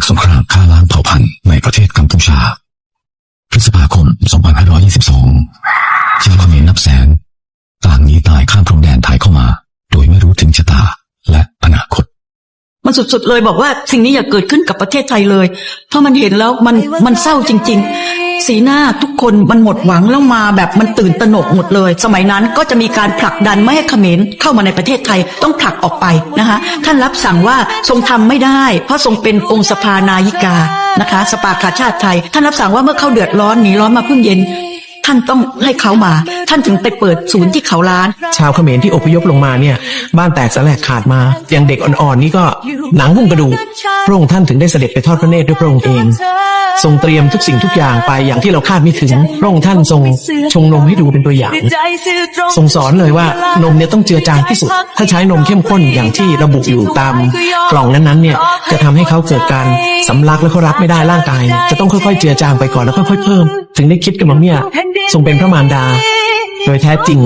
ากสงครามฆ่าล้างเผ่าพันธุ์ในประเทศกัมพูชา พฤษภาคม 2522ชาวเขมรนับแสนต่างหนีตายข้ามพรมแดนไทยเข้ามา โดยไม่รู้ถึงชะตาและอนาคต มันสุดๆเลยบอกว่าสิ่งนี้อย่าเกิดขึ้นกับประเทศไทยเลย เพราะมันเห็นแล้วมันมันเศร้าจริง ๆ สีหน้าทุกคนมันหมดหวังแล้วมาแบบมันตื่นตระหนกหมดเลย สมัยนั้นก็จะมีการผลักดันไม่ให้เขมรเข้ามาในประเทศไทยต้องผลักออกไปนะคะ ท่านรับสั่งว่าทรงทำไม่ได้ เพราะทรงเป็นองค์สภานายิกานะคะสปาขาชาติไทย ท่านรับสั่งว่าเมื่อเขาเดือดร้อนหนีร้อนมาพึ่งเย็น ท่านต้องให้เขามา ท่านถึงไปเปิดศูนย์ที่เขาล้าน ชาวเขมรที่อพยพลงมาเนี่ย บ้านแตกสลายขาดมา อย่างเด็กอ่อนๆนี่ก็หนังหุ้มกระดูกพระองค์ท่านถึงได้เสด็จไปทอดพระเนตรด้วยพระองค์เอง ทรงเตรียมทุกสิ่งทุกอย่างไปอย่างที่เราคาดไม่ถึงพระองค์ท่านทรงชงนมให้ดูเป็นตัวอย่าง ทรงสอนเลยว่านมเนี่ยต้องเจือจางที่สุด ถ้าใช้นมเข้มข้นอย่างที่ระบุอยู่ตามกล่องนั้นๆเนี่ยจะทำให้เขาเกิดการสำลักและเขารับไม่ได้ร่างกายเนี่ยจะต้องค่อยๆเจือจางไปก่อนแล้วค่อยๆเพิ่ม ถึงได้คิดกันมาเนี่ยทรงเป็นพระมารดา โดยแท้จริง